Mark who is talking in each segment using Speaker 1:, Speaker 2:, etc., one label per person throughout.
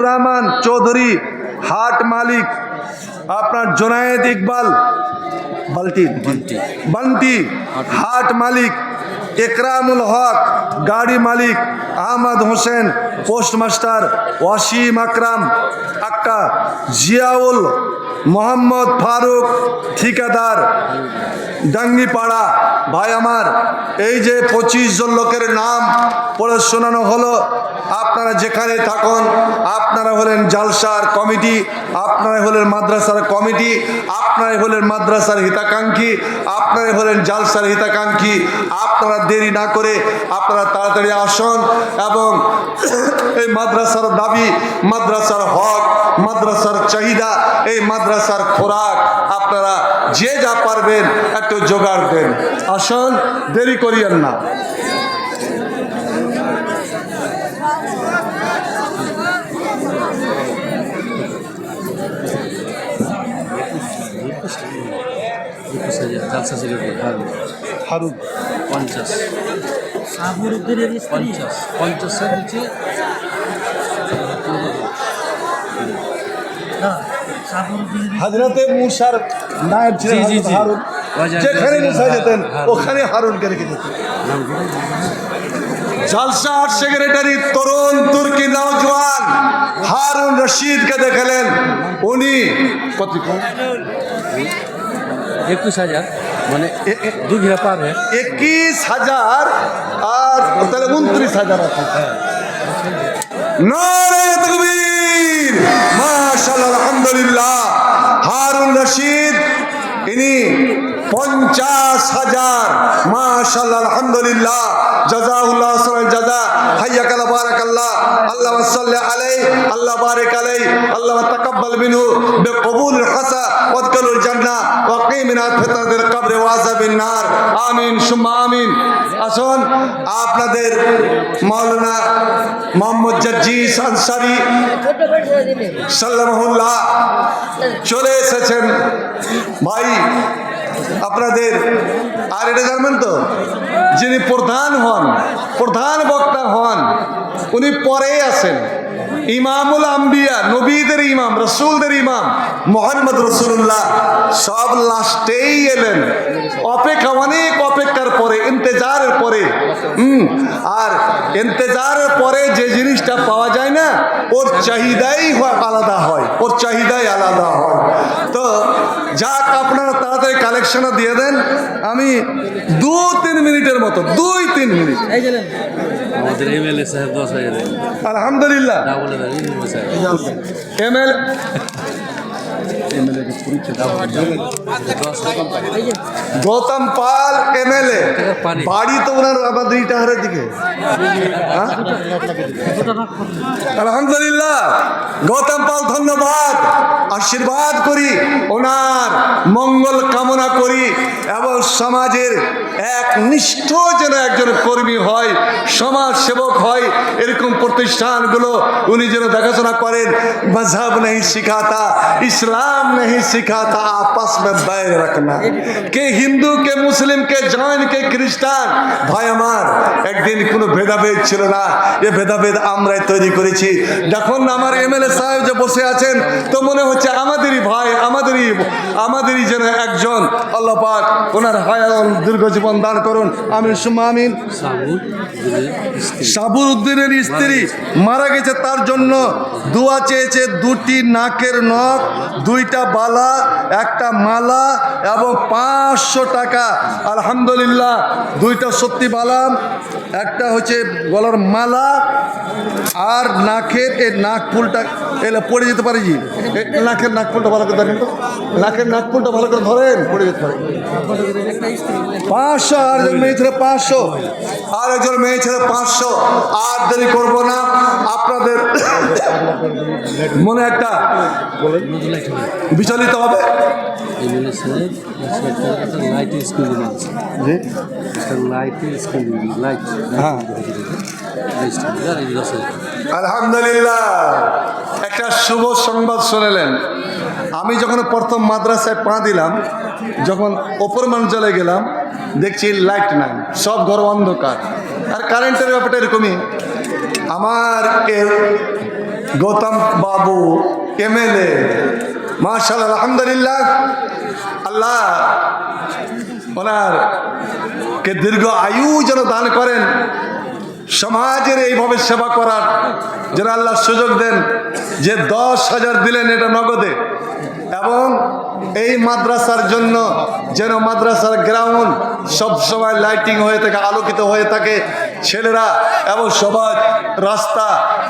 Speaker 1: রহমান চৌধুরী হাট মালিক আপনার জোনায়েদ ইকবাল বাল্টি বান্টি হাট মালিক একরামুল হক গাড়ি মালিক আহমদ হোসেন পোস্টমাস্টার ওয়াসিম আকরাম আক্কা জিয়াউল মোহাম্মদ ফারুক ঠিকাদার ডাঙ্গিপাড়া ভাই আমার এই যে পঁচিশ জন লোকের নাম পড়ে শোনানো হলো আপনারা যেখানে থাকুন, আপনারা হলেন জালসার কমিটি, আপনারা হলেন মাদ্রাসার কমিটি আপনারাই হলেন মাদ্রাসার হিতাকাঙ্ক্ষী আপনারাই হলেন জালসার হিতাকাঙ্ক্ষী, আপনারা দেরি না করে আপনারা তাড়াতাড়ি আসুন এবং এই মাদ্রাসার দাবি, মাদ্রাসার হক, মাদ্রাসার চাহিদা, এই মাদ্রাসার খোরাক আপনারা যে যা পারবেন একটু জোগাড় দেন। আসুন, দেরি করিয়েন না।
Speaker 2: হারুন। পঞ্চাশ। পঞ্চাশ। পঞ্চাশের নিচে
Speaker 1: হাজরাতে মুসার ছিলেন। হারুন। যেখানে মুসা যেতেন
Speaker 2: হারুন।
Speaker 1: ওখানে হারুনকে রেখে দিতেন
Speaker 2: নাম কি?
Speaker 1: জালসা আর্ট সেক্রেটারি তরুণ তুর্কি নওজওয়ান হারুন রশিদকে দেখালেন। উনি কত
Speaker 2: একুশ হাজার। মানে দু ঘিরা পার হয়ে।
Speaker 1: একিশ হাজার আর তাহলে উনত্রিশ হাজার আছে। নারে তকবীর। পঞ্চাশ হাজার। মাশাআল্লাহ, আলহামদুলিল্লাহ। জাজাউল্লাহ আল্লাহ আলাই আল্লাহ আলাই, আল্লাহ হাসা আমিন আমিন। আসুন, আপনাদের জাজ্জিস আনসারি চলে এসেছেন। ভাই আপনাদের, আর এটা জানবেন তো, যিনি প্রধান হন, প্রধান বক্তা হন, উনি পরেই আছেন। ইমামুল আম্বিয়া, নবীদের ইমাম, রসুলদের ইমাম, মোহাম্মদ রসুল্লাহ সব লাস্টেই এলেন। অপেক্ষা, অনেক অপেক্ষার পরে, ইন্তেজারের পরে, হুম, আর ইন্তেজারের পরে যে জিনিসটা পাওয়া যায় না ওর চাহিদাই আলাদা হয় ওর চাহিদাই আলাদা হয়। তো যাক আপনারা তাড়াতাড়ি কালেকশনটা দিয়ে দেন। আমি দু তিন মিনিটের মতো দুই তিন মিনিট। আলহামদুলিল্লাহ। M L MLA Gautam Pal MLA. বাড়ি তো ওনার আমাদের ইটাহারের দিকে। হ্যাঁ? আলহামদুলিল্লাহ। গৌতম পাল ধন্যবাদ। আশীর্বাদ করি ওনার। মঙ্গল কামনা করি এবং সমাজের এক নিষ্ঠ যেন একজন কর্মী হয়, সমাজ সেবক হয়, এরকম প্রতিষ্ঠানগুলো উনি যেন দেখাশোনা করেন। মজাব নেই শিখাতা, ইসলাম নেই শিখাতা, আপাস মে বাইরে রাখনা। কে হিন্দু, কে মুসলিম, কে জৈন, কে খ্রিস্টান, ভাই আমার, একদিন কোনো ভেদাভেদ ছিল না। এ ভেদাভেদ আমরাই তৈরি করেছি। দেখুন আমার এমএলএ সাহেব যে বসে আছেন, তো মনে হচ্ছে আমাদেরই ভাই, আমাদেরই আমাদেরই যেন একজন আল্লাহ পাক ওনার হায়াল দীর্ঘ জীবন দান করুন। আমিন, সুম্মা আমিন।
Speaker 2: সাবুর
Speaker 1: উদ্দিনের স্ত্রী মারা গেছে তার জন্য দোয়া চেয়েছে, দুটি নাকের নখ, দুইটা বালা, একটা মালা এবং পাঁচশো টাকা। আলহামদুলিল্লাহ, দুইটা সত্যি বালাম একটা হচ্ছে গলার মালা আর নাকের এই নাক ফুলটা এলে পড়ে যেতে পারে নাকের নাক ফুলটা ভালো করে ধরেন তো। নাকের নাক ফুলটা ভালো করে ধরেন। পড়ে যেতে পারে পাঁচশো আর একজন মেয়ে ছেলে পাঁচশো আর একজন মেয়ে ছেলে পাঁচশো। আর দেরি করব না আপনাদের মনে একটা বিচলিত হবে। হ্যাঁ। আলহামদুলিল্লাহ। একটা শুভ সংবাদ শুনলেন। আমি যখন প্রথম মাদ্রাসায় পা দিলাম, যখন ওপর মঞ্চলে গেলাম, দেখছি লাইট নাই, সব ঘর অন্ধকার। আর কারেন্টের ব্যাপারটা এরকমই। আমার গৌতম বাবু, এমএলএ মার্শাল আলহামদুলিল্লাহ, আল্লাহ, ওনার কে দীর্ঘ আয়ু যেন দান করেন। সমাজের এইভাবে সেবা করার যেন আল্লাহ সুযোগ দেন, যে দশ হাজার দিলেন এটা নগদে, এবং এই মাদ্রাসার জন্য যেন মাদ্রাসার গ্রাউন্ড সব সময় লাইটিং হয়ে থাকে, আলোকিত হয়ে থাকে ছেলেরা, এবং সমাজ রাস্তা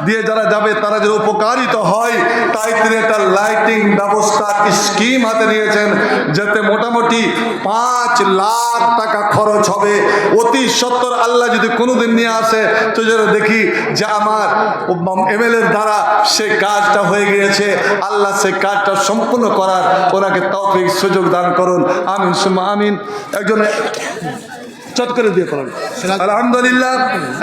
Speaker 1: দিয়ে যারা যাবে, তারা যেন উপকারিত হয়। তাই তিনি একটা লাইটিং ব্যবস্থার স্কিম হাতে নিয়েছেন, যাতে মোটামুটি পাঁচ লাখ টাকা খরচ হবে। অতি সত্তর আল্লাহ যদি কোনোদিন নিয়ে আসে, তো যেন দেখি যে আমার এমএলএর দ্বারা সে কাজটা হয়ে গিয়েছে। আল্লাহ সে কাজটা সম্পূর্ণ করার ওনাকে তৌফিক সুযোগ দান করুন। আমিন, সুম্মা আমিন। একজন চট করে দিয়ে পড়ান আলহামদুলিল্লাহ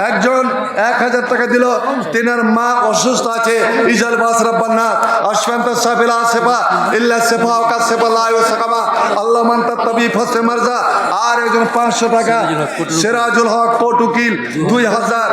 Speaker 1: একজন এক হাজার টাকা দিল তিনার মা অসুস্থ আছে ইজাল বাস রব্বান্না আশফান্ত সাফিলা সেফা ইল্লা সেফা ওকা সেফা লায়ু সাকামা আল্লাহ মান্তা তবি ফসে মারজা আর একজন পাঁচশো টাকা সিরাজুল হক পটুকিল দুই হাজার।